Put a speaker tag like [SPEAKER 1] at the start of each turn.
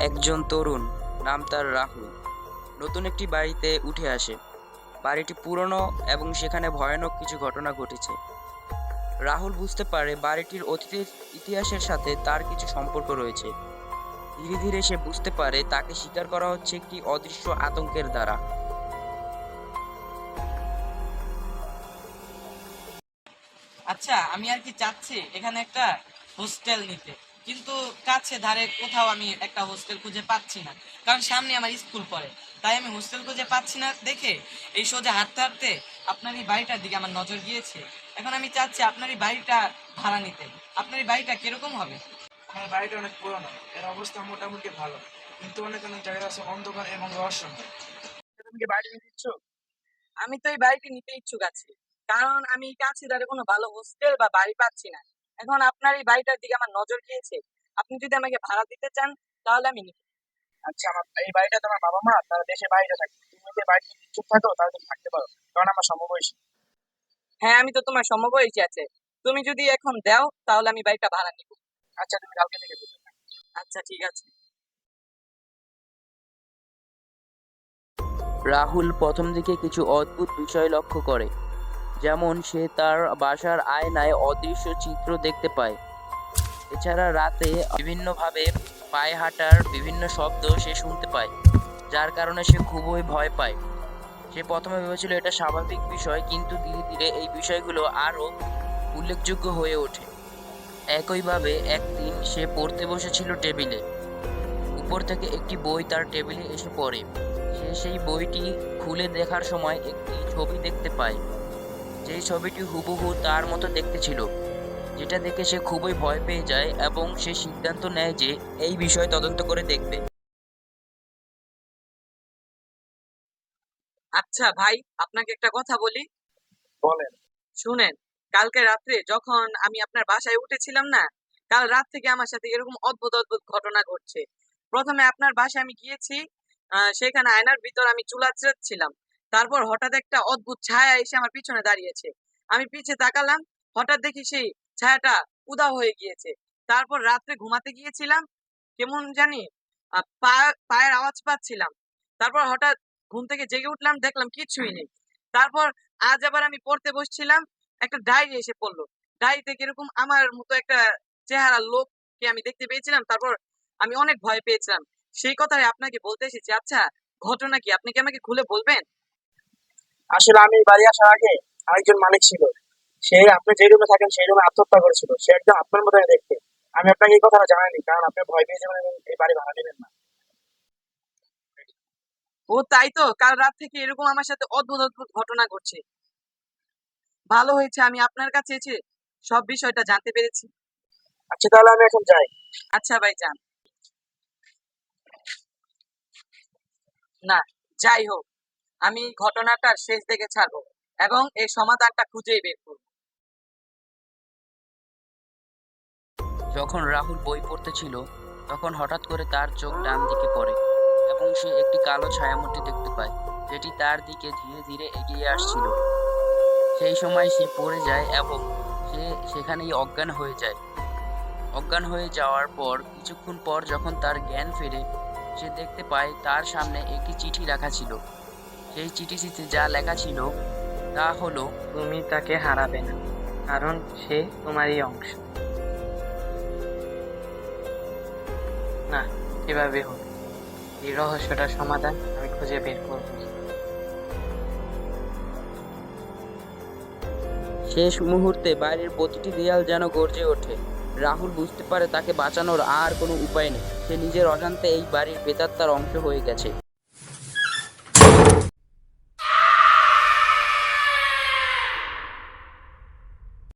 [SPEAKER 1] একজন তরুণ, নাম তার রাহুল। নতুন একটি বাড়িতে উঠে আসে। বাড়িটি পুরনো এবং সেখানে ভয়ানক কিছু ঘটনা ঘটেছে। রাহুল বুঝতে পারে বাড়িটির অতীতের ইতিহাসের সাথে তার কিছু সম্পর্ক রয়েছে। ধীরে ধীরে সে বুঝতে পারে তাকে স্বীকার করা হচ্ছে একটি অদৃশ্য আতঙ্কের দ্বারা।
[SPEAKER 2] আচ্ছা আমি আর কি চাচ্ছি এখানে একটা হোস্টেল নিতে। কিন্তু কাছে ধারে কোথাও আমি একটা হোস্টেল খুঁজে পাচ্ছি না। কারণ সামনে আমার স্কুল পড়ে। তাই আমি হোস্টেল খুঁজে পাচ্ছি না দেখে এই সোজা হাঁটতে হাঁটতে আপনার এই বাড়িটার দিকে আমার নজর গিয়েছে। এখন আমি চাচ্ছি আপনার এই বাড়িটা ভাড়া নিতে। আপনার এই বাড়িটা কীরকম হবে?
[SPEAKER 3] আমার বাড়িটা অনেক পুরনো। এর অবস্থা মোটামুটি ভালো। কিন্তু অনেক অনেক জায়গা আছে অন্ধকার এবং রহস্য তুমি কি বাড়ি নিতে ইচ্ছুক?
[SPEAKER 2] আমি তো এই বাড়িটি নিতে ইচ্ছুক আছি। কারণ আমি কাছে ধারে কোনো ভালো হোস্টেল বা বাড়ি পাচ্ছি না। এখন আপনার এই বাড়িটার দিকে আমার নজর গিয়েছে। আপনি যদি আমাকে ভাড়া দিতে চান তাহলে আমি নিব।
[SPEAKER 3] আচ্ছা আমার এই বাড়িটা তোমার বাবা মা তারা দেশে বাইরে থাকে। তুমি যদি বাড়ি নিতে ইচ্ছুক থাকো তাহলে তুমি থাকতে পারো। কারণ আমার সমবয়সী।
[SPEAKER 2] হ্যাঁ আমি তো তোমার সমবয়সী আছে। তুমি যদি এখন দাও তাহলে আমি বাড়িটা ভাড়া নিব।
[SPEAKER 3] আচ্ছা তুমি কালকে থেকে দিতে
[SPEAKER 2] আচ্ছা ঠিক আছে।
[SPEAKER 1] রাহুল প্রথম দিকে কিছু অদ্ভুত বিষয় লক্ষ্য করে। যেমন সে তার বাসার আয়নায় অদৃশ্য চিত্র দেখতে পায়। এছাড়া রাতে বিভিন্নভাবে পায়ে হাঁটার বিভিন্ন শব্দ সে শুনতে পায়, যার কারণে সে খুবই ভয় পায়। সে প্রথমে ভেবেছিল এটা স্বাভাবিক বিষয়, কিন্তু ধীরে ধীরে এই বিষয়গুলো আরও উল্লেখযোগ্য হয়ে ওঠে। একইভাবে একদিন সে পড়তে বসেছিল টেবিলে। উপর থেকে একটি বই তার টেবিলে এসে পড়ে। সে সেই বইটি খুলে দেখার সময় একটি ছবি দেখতে পায়। যেই ছবিটি হুবহু তার মতো দেখতে ছিল যেটা দেখে সে খুবই ভয় পেয়ে যায় এবং সে সিদ্ধান্ত নেয় যে এই বিষয় তদন্ত করে দেখবে।
[SPEAKER 2] আচ্ছা ভাই আপনাকে একটা কথা বলি।
[SPEAKER 3] বলেন।
[SPEAKER 2] শুনেন কালকে রাত্রে যখন আমি আপনার বাসায় উঠেছিলাম না কাল রাত থেকে আমার সাথে এরকম অদ্ভুত অদ্ভুত ঘটনা ঘটছে। প্রথমে আপনার বাসায় আমি গিয়েছি আহ, সেখানে আয়নার ভিতর আমি চুলা ছিলাম তারপর হঠাৎ একটা অদ্ভুত ছায়া এসে আমার পিছনে দাঁড়িয়েছে। আমি পিছে তাকালাম, হঠাৎ দেখি সেই ছায়াটা উদাও হয়ে গিয়েছে। তারপর রাত্রে ঘুমাতে গিয়েছিলাম, কেমন জানি পায়ের আওয়াজ পাচ্ছিলাম। তারপর হঠাৎ ঘুম থেকে জেগে উঠলাম, দেখলাম কিছুই নেই। তারপর আজ আবার আমি পড়তে বসছিলাম, একটা ডায়েরি এসে পড়ল। ডায়েরিতে কীরকম আমার মতো একটা চেহারা লোককে আমি দেখতে পেয়েছিলাম, তারপর আমি অনেক ভয় পেয়েছিলাম। সেই কথাই আপনাকে বলতে এসেছি। আচ্ছা ঘটনা কি? আপনি কি আমাকে খুলে বলবেন?
[SPEAKER 3] আসলে আমি বাড়ি আসার আগে আরেকজন মালিক ছিল। সে আপনি যে রুমে থাকেন সেই রুমে আত্মহত্যা করেছিল। সে একদম আপনার মতো দেখতে। আমি আপনাকে এই কথাটা জানাইনি কারণ আপনি ভয় পেয়ে যাবেন এবং এই বাড়ি ভাড়া নেবেন না।
[SPEAKER 2] ও তাই তো? কাল রাত থেকে এরকম আমার সাথে অদ্ভুত অদ্ভুত ঘটনা ঘটছে। ভালো হয়েছে আমি আপনার কাছে এসে সব বিষয়টা জানতে পেরেছি।
[SPEAKER 3] আচ্ছা তাহলে আমি এখন যাই।
[SPEAKER 2] আচ্ছা ভাই যান। না যাই হোক। আমি ঘটনাটার শেষ দিকে ছাড়বো এবং এই সমাধানটা খুঁজেই বের করব।
[SPEAKER 1] যখন রাহুল বই পড়তেছিল তখন হঠাৎ করে তার চোখ ডান দিকে পড়ে এবং সে একটি কালো ছায়ামূর্তি দেখতে পায়, যেটি তার দিকে ধীরে ধীরে এগিয়ে আসছিল। সেই সময় সে পড়ে যায় এবং সে সেখানেই অজ্ঞান হয়ে যায়। অজ্ঞান হয়ে যাওয়ার পর, কিছুক্ষণ পর যখন তার জ্ঞান ফেরে, সে দেখতে পায় তার সামনে একটি চিঠি রাখা ছিল। সেই চিঠিটিতে যা লেখা ছিল তা হলো,
[SPEAKER 2] তুমি তাকে হারাবে না, কারণ সে তোমারই অংশ। না, এভাবে হোক এই রহস্যটার সমাধান আমি খুঁজে বের করব।
[SPEAKER 1] শেষ মুহূর্তে বাইরের প্রতিটি দেয়াল যেন গর্জে ওঠে। রাহুল বুঝতে পারে তাকে বাঁচানোর আর কোনো উপায় নেই। সে নিজের অজান্তে এই বাড়ির বেতাত্মার অংশ হয়ে গেছে।